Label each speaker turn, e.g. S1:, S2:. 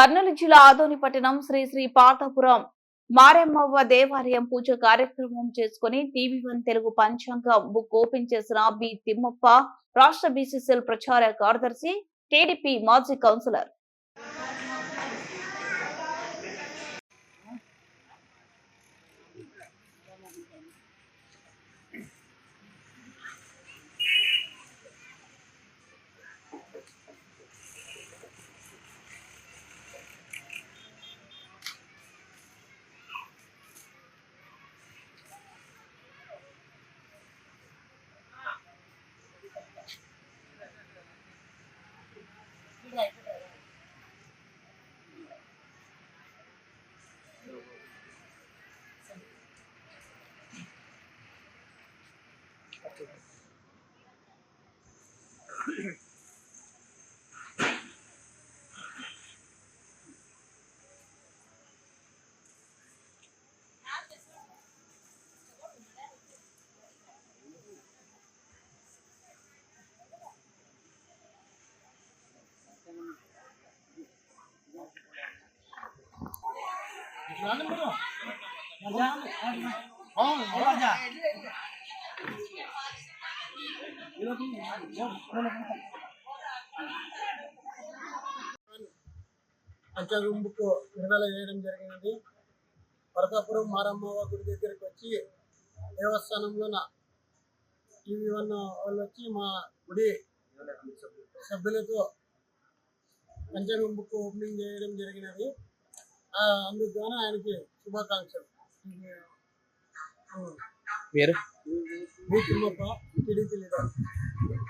S1: కర్నూలు జిల్లా ఆదోని పట్టణం శ్రీ శ్రీ పాతపురం మారెమ్మవ్వ దేవాలయం పూజ కార్యక్రమం చేసుకుని TV one Telugu Panchangam book open చేసిన బి తిమ్మప్ప రాష్ట్ర బీసీసీఎల్ ప్రచార కార్యదర్శి టీడీపీ మాజీ కౌన్సిలర్.
S2: जाने मरो जाने పంచగుంబుకు విడుదల చేయడం జరిగినది వరకాపురం మారమ్మవ గుడి దగ్గరికి వచ్చి దేవస్థానంలో టీవీ వన్ వాళ్ళు వచ్చి మా గుడి సభ్యులతో పంచగం బుక్ ఓపెనింగ్ చేయడం జరిగినది. ఆ, అందుకు ఆయనకి శుభాకాంక్షలు.
S3: మీరు
S2: మీ తిమ్మప్ప Gülü gülü.